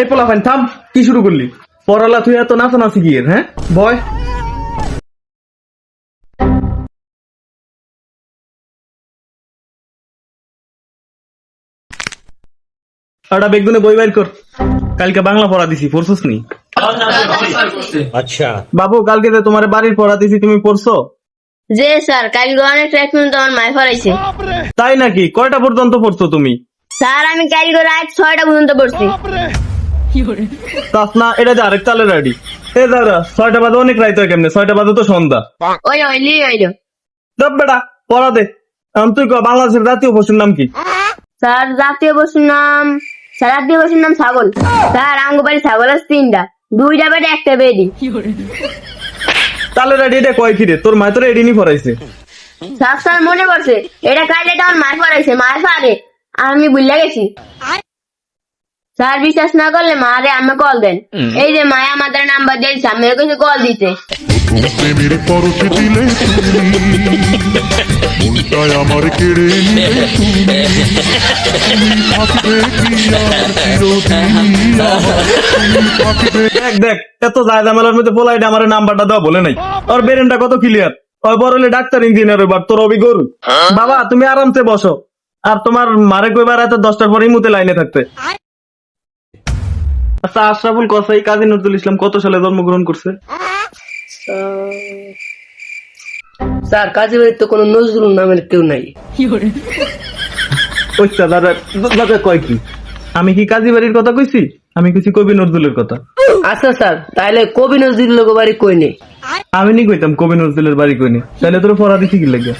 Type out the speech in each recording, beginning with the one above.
এই পোলা ফাইন থাম কি শুরু করলি? পড়ালা তুই এত নাচানাচি এর, হ্যাঁ? বয়। আটা বেগুনে বই বাইর কর। কালকে বাংলা পড়া দিছি পড়ছস নি? আচ্ছা। বাবু কালকে তো তোমার বাড়ির পড়া দিছি তুমি পড়ছো? যে স্যার কালকে অনেক রাত পর্যন্ত আমার পড়াইছে। তাই নাকি? কয়টা পর্যন্ত পড়ছো তুমি? স্যার আমি কালকে রাত 6টা পর্যন্ত পড়ছি। তাসনা এটা যে আরেক চালের আইডি। এ দাদা ছয়টা বাদে অনেক রাইত কেমনে? ছয়টা বাদে তো সন্ধ্যা। ওই ওই লি ওইলো দব বেটা পড়া দে। আমি তুই বাংলাদেশের জাতীয় পশুর নাম কি? স্যার জাতীয় পশুর নাম স্যার নাম ছাগল। স্যার আঙ্গ বাড়ি ছাগল আছে তিনটা দুইটা বেটে একটা বেডি। এটা কয় কিরে? তোর মায় তোর এডি নি স্যার স্যার মনে পড়ছে এটা কাইলে আমার মায় ফরাইছে মায় ফারে আমি ভুলে গেছি। স্যার বিশ্বাস না করলে মারে আমি কল দেন। এই যে মায়া আমাদের নাম্বার দিয়েছে আমি কল দিতে। দিলে মনটায় আমার কেড়ে নিলে তুমি। থাকবে দেখ দেখ, এত মধ্যে পোলা এটা আমার নাম্বারটা বলে নাই। ওর বেরেনটা কত ক্লিয়ার ওই বড় হলে ডাক্তার ইঞ্জিনিয়ার এবার তোর অবি গরু বাবা, তুমি আরামসে বসো। আর তোমার মারে কইবার দশটার পরেই মুতে লাইনে থাকতে। আচ্ছা আশরাফুল কসাই, কাজী নজরুল ইসলাম কত সালে জন্মগ্রহণ করছে? স্যার কাজী বাড়ির তো কোনো নজরুল নামের কেউ নাই। ওইটা দাদা দাদা কয় কি? আমি কি কাজী বাড়ির কথা কইছি? আমি কইছি কবি নজরুলের কথা। আচ্ছা স্যার তাহলে কবি নজরুল লোক বাড়ি কই নেই আমি নি কইতাম কবি নজরুলের বাড়ি কইনি তাহলে তোর পড়া দিছি কি লাগে?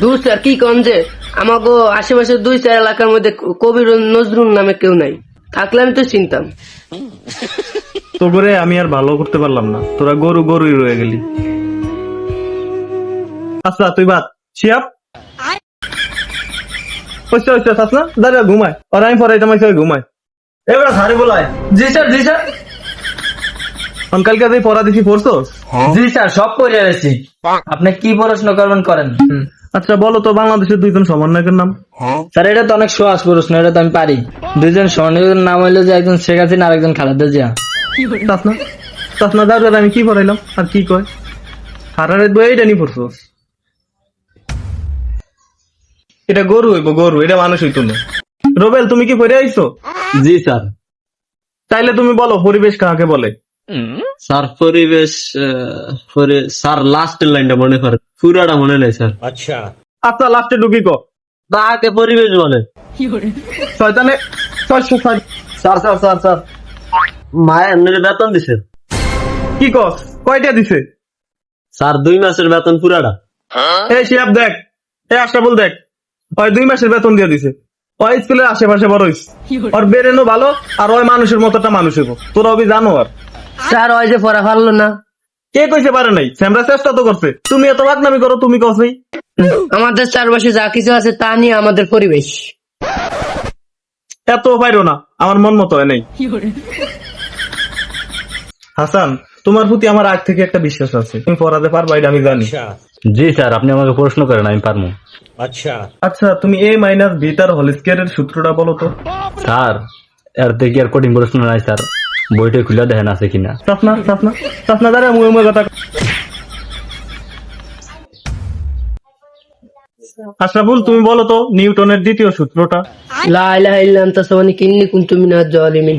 দূর স্যার কি কন যে আমাকে আশেপাশে দুই চার এলাকার মধ্যে কবি নজরুল নামে কেউ নাই। থাকলে আমি তো চিনতাম। তো করে আমি আর ভালো করতে পারলাম না। তোরা গরু গরুই রয়ে গেলি। আচ্ছা তুই বাদ। শিয়াপ ওইসা ওইসা থাস দাঁড়া, ঘুমায়। আর আমি পরে তোমার ঘুমায় এবার ধারে বলায় জি স্যার জি স্যার। কালকে যে পড়া দিছি পড়ছোস জি স্যার সব করে আছি আপনি কি পড়াশোনা করবেন করেন। আচ্ছা বলো তো বাংলাদেশের দুইজন সমন্বয়কের নাম? স্যার এটা তো অনেক সহজ প্রশ্ন এটা তো আমি পারি। দুইজন স্বর্ণের নাম হইল যে একজন শেখ হাসিনা আর একজন খালেদা জিয়া। তাস না তাস না দাঁড়া আমি কি পড়াইলাম? আর কি কয়? হারারে বই এটা নি পড়ছোস এটা গরু হইব গরু এটা মানুষ হইতো না। রোবেল তুমি কি পড়ে আইছো? জি স্যার। তাইলে তুমি বলো পরিবেশ কাকে বলে? স্যার পরিবেশ পরি- স্যার লাস্টের লাইনটা মনে করে পুরাটা মনে নেই স্যার। আচ্ছা। আচ্ছা লাস্টে ঢুকি ক। তাকে পরিবেশ বলে। শয়তানে স্যার স্যার স্যার স্যার। মায়ের বেতন দিছে। কি কস? কয়টা দিছে? স্যার দুই মাসের বেতন পুরাটা। এই শিয়াব দেখ। এই আশরাফুল দেখ। ওই দুই মাসের বেতন দিয়ে দিছে। ওই স্কুলের আশেপাশে বড় হইস। ওর বেরেনো ভালো আর ওই মানুষের মতোটা মানুষ হইব। তোরা অবি জানো আর স্যার ওই যে পড়া পারল না। কে কইছে পারে নাই? স্যামরা চেষ্টা তো করছে। তুমি এত বাকনামি করো তুমি কসই আমাদের চারপাশে যা কিছু আছে তা নিয়ে আমাদের পরিবেশ। এত পাইরো না আমার মন মতো হয় নাই। হাসান তোমার প্রতি আমার আগ থেকে একটা বিশ্বাস আছে। তুমি পড়াতে পারবা এটা আমি জানি। জি স্যার আপনি আমাকে প্রশ্ন করেন আমি পারব। আচ্ছা। আচ্ছা তুমি এ মাইনাস বি তার হোল স্কয়ারের সূত্রটা বলো তো। স্যার এর থেকে আর কঠিন প্রশ্ন নাই স্যার। বইটা খুলে দেখেন আছে কিনা। সাফনা সাফনা দাঁড়া মুয়ে মুয়ে কথা আশরাফুল তুমি বলো তো নিউটনের দ্বিতীয় সূত্রটা। লা ইলাহা ইল্লা আনতা সুবহানাকা ইন্নী কুনতু মিনাজ জালিমিন।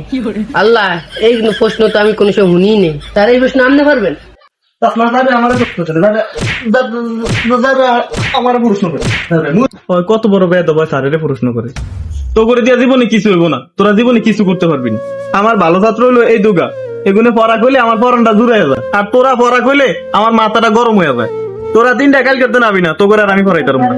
আল্লাহ এই প্রশ্ন তো আমি কোনো সময় শুনিই নেই। তার এই প্রশ্ন আনতে পারবেন? কত বড় বেদ বা স্যারের প্রশ্ন করে। তো করে দিয়া জীবনে কিছু হইব না। তোরা জীবনে কিছু করতে পারবি না। আমার ভালো ছাত্র হইল এই দুগা। এগুনে পড়া কইলে আমার পরনটা জুড়ে যায়। আর তোরা পড়া কইলে আমার মাথাটা গরম হয়ে যায়। তোরা তিনটা কালকে করতে নাবি না, তো করে আর আমি পড়াইতাম না।